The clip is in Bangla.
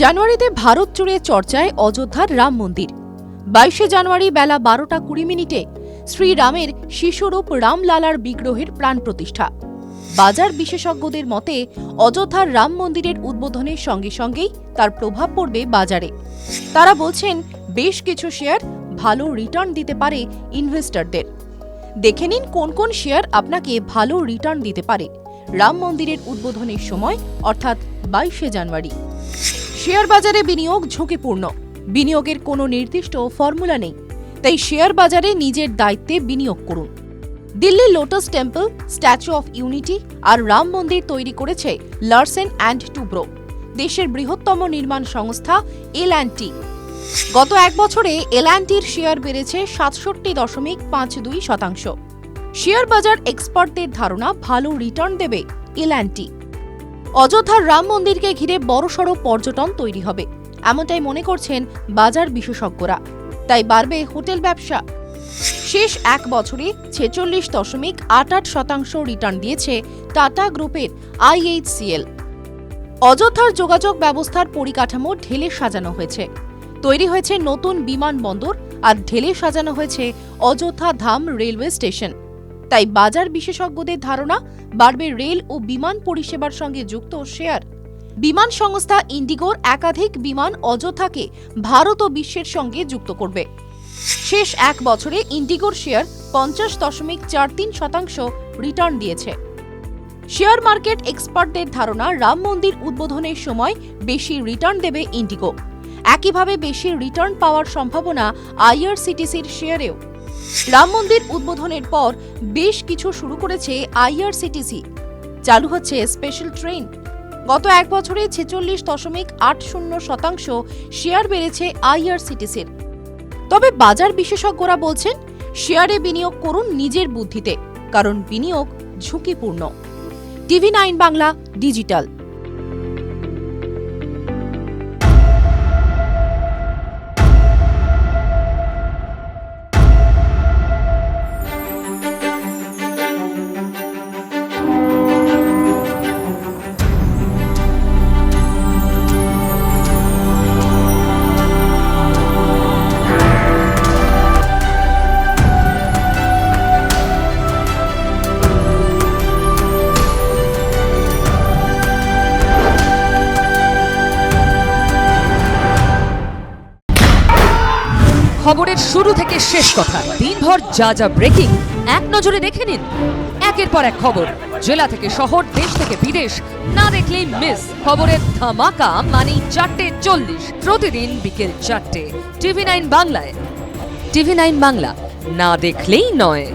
জানুয়ারিতে ভারত জুড়ে চর্চায় অযোধ্যার রাম মন্দির। বাইশে জানুয়ারি বেলা বারোটা কুড়ি মিনিটে শ্রীরামের শিশুরূপ রামলালার বিগ্রহের প্রাণ প্রতিষ্ঠা। বাজার বিশেষজ্ঞদের মতে, অযোধ্যার রাম মন্দিরের উদ্বোধনের সঙ্গে সঙ্গেই তার প্রভাব পড়বে বাজারে। তারা বলছেন, বেশ কিছু শেয়ার ভালো রিটার্ন দিতে পারে ইনভেস্টরদের। দেখে নিন কোন কোন শেয়ার আপনাকে ভালো রিটার্ন দিতে পারে। রাম মন্দিরের উদ্বোধনের সময়, অর্থাৎ বাইশে জানুয়ারি। শেয়ার বাজারে বিনিয়োগ ঝুঁকিপূর্ণ। বিনিয়োগের কোনো নির্দিষ্ট ফর্মুলা নেই, তাই শেয়ার বাজারে নিজের দায়িত্বে বিনিয়োগ করুন। Delhi lotus temple, statue of unity আর রাম মন্দির তৈরি করেছে লার্সেন অ্যান্ড টুব্রো, দেশের বৃহত্তম নির্মাণ সংস্থা এল টি। গত এক বছরে এল টির শেয়ার বেড়েছে সাতষট্টি দশমিক পাঁচ দুই শতাংশ। শেয়ার বাজার এক্সপার্টদের ধারণা ভালো রিটার্ন দেবে এল অ্যান্ড টি। অযোধ্যার রাম মন্দিরকে ঘিরে বড়সড় পর্যটন তৈরি হবে। এমনটাই মনে করছেন বাজার বিশেষজ্ঞরা। তাই বাড়বে হোটেল ব্যবসা। শেষ এক বছরে ছেচল্লিশ দশমিক আট আট শতাংশ রিটার্ন দিয়েছে টাটা গ্রুপের আইএইচসিএল অযোধ্যার যোগাযোগ ব্যবস্থার পরিকাঠামো ঢেলে সাজানো হয়েছে। তৈরি হয়েছে নতুন বিমানবন্দর আর ঢেলে সাজানো হয়েছে অযোধ্যা ধাম রেলওয়ে স্টেশন। তাই বাজার বিশেষজ্ঞদের ধারণা, বাড়বে রেল ও বিমান পরিষেবার সঙ্গে যুক্ত শেয়ার। বিমান সংস্থা ইন্ডিগোর একাধিক বিমান অযথাকে ভারত ও বিশ্বের সঙ্গে যুক্ত করবে। শেষ এক বছরে ইন্ডিগোর শেয়ার পঞ্চাশ দশমিক চার তিন শতাংশ রিটার্ন দিয়েছে। শেয়ার মার্কেট এক্সপার্টদের ধারণা, রাম মন্দির উদ্বোধনের সময় বেশি রিটার্ন দেবে ইন্ডিগো। একইভাবে বেশি রিটার্ন পাওয়ার সম্ভাবনা আইআরসিটিসির শেয়ারেও। রাম মন্দির উদ্বোধনের পর বেশ কিছু শুরু করেছে আইআরসিটিসি চালু হচ্ছে স্পেশাল ট্রেন গত এক বছরে ছেচল্লিশ দশমিক আট শূন্য শতাংশ শেয়ার বেড়েছে আইআরসিটিসির তবে বাজার বিশেষজ্ঞরা বলছেন শেয়ারে বিনিয়োগ করুন নিজের বুদ্ধিতে, কারণ বিনিয়োগ ঝুঁকিপূর্ণ। TV nine Bangla digital. খবরের শুরু থেকে শেষ কথা। দিনভর যা যা ব্রেকিং এক নজরে দেখে নিন। একের পর এক খবর। জেলা থেকে শহর, দেশ থেকে বিদেশ, না দেখলেই মিস খবরের ধামাকা মানে চারটে চল্লিশ। প্রতিদিন বিকেল চারটে। টিভি নাইন বাংলায়। টিভি নাইন বাংলা, না দেখলেই নয়।